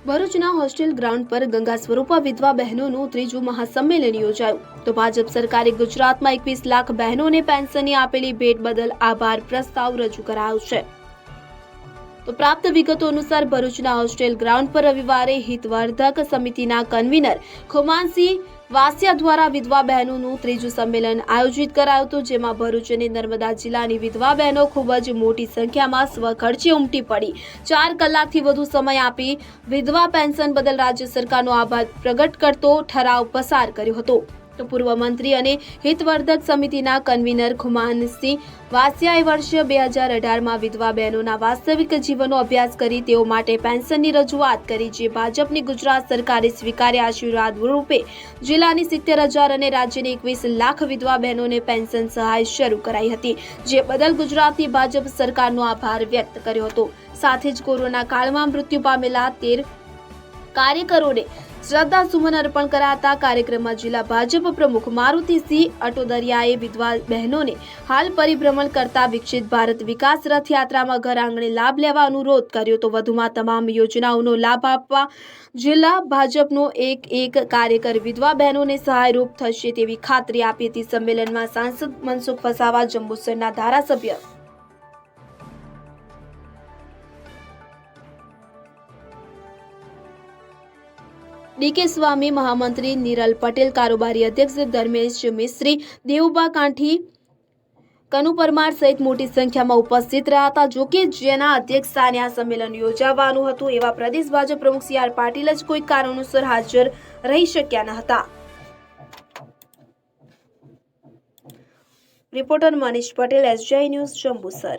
ભરૂચના hostel ground પર ગંગા સ્વરૂપા વિધવા બહેનોનું ત્રીજું મહાસંમેલન યોજાયું. તો ભાજપ સરકારે ગુજરાતમાં એકવીસ લાખ બહેનોને પેન્શનની આપેલી ભેટ બદલ આભાર પ્રસ્તાવ રજૂ કરાયો છે. તો પ્રાપ્ત વિગતો અનુસાર ભરૂચના હોસ્ટેલ ગ્રાઉન્ડ પર રવિવારે હિતવર્ધક સમિતિના કન્વીનર ખુમાનસિંહ વાસિયા દ્વારા વિધવા બહેનોનું ત્રીજું સંમેલન આયોજિત કરાયું હતું, જેમાં ભરૂચ અને નર્મદા જિલ્લાની વિધવા બહેનો ખૂબ જ મોટી સંખ્યામાં સ્વખર્ચે ઉમટી પડી. ચાર કલાકથી વધુ સમય આપી વિધવા પેન્શન બદલ રાજ્ય સરકારનો આભાર પ્રગટ કરતો ઠરાવ પસાર કર્યો હતો. પૂર્વ મંત્રી અને હિતવર્ધક સમિતિના કન્વીનર ખુમાનસિંહ વાસિયાએ વર્ષ બે હજાર અઢારમાં વિધવા બહેનોના વાસ્તવિક જીવનનો અભ્યાસ કરી તેઓ માટે પેન્શનની રજૂઆત કરી, જે ભાજપની ગુજરાત સરકારે સ્વીકાર્યા આશીર્વાદ રૂપે જિલ્લાની સિત્તેર હજાર અને રાજ્યની એકવીસ લાખ વિધવા બહેનોને પેન્શન સહાય શરૂ કરાઈ હતી, જે બદલ ગુજરાતની ભાજપ સરકારનો આભાર વ્યક્ત કર્યો હતો. સાથે જ કોરોના કાળમાં મૃત્યુ પામેલા તેર કાર્યકરોને શ્રદ્ધા સુમન અર્પણ કરાતા કાર્યક્રમમાં જિલ્લા ભાજપ પ્રમુખ મારુતિસિંહ અટોદરિયાએ વિધવા બહેનોને હાલ પરિભ્રમણ કરતા વિકસિત ભારત વિકાસ રથયાત્રામાં ઘર આંગણે લાભ લેવા અનુરોધ કર્યો તો વધુમાં તમામ યોજનાઓનો લાભ આપવા જિલ્લા ભાજપનો એક એક કાર્યકર વિધવા બહેનોને સહાયરૂપ થશે તેવી ખાતરી આપી હતી સંમેલનમાં સાંસદ મનસુખ વસાવા, જંબુસરના ધારાસભ્ય ડીકે સ્વામી મહામંત્રી નિરલ પટેલ, કારોબારી અધ્યક્ષ ધર્મેશ મિસ્ત્રી દેવુબા કાંઠી, કનુ પરમાર સહિત મોટી સંખ્યામાં ઉપસ્થિત રહ્યા હતા. જોકે જેના અધ્યક્ષ સ્થાને આ સંમેલન યોજાવાનું હતું, એવા પ્રદેશ ભાજપ પ્રમુખ સી આર પાટીલ જ કોઈ કારણોસર હાજર રહી શક્યા ન હતા. Reporter Manish Patel SGI news, Jambusar.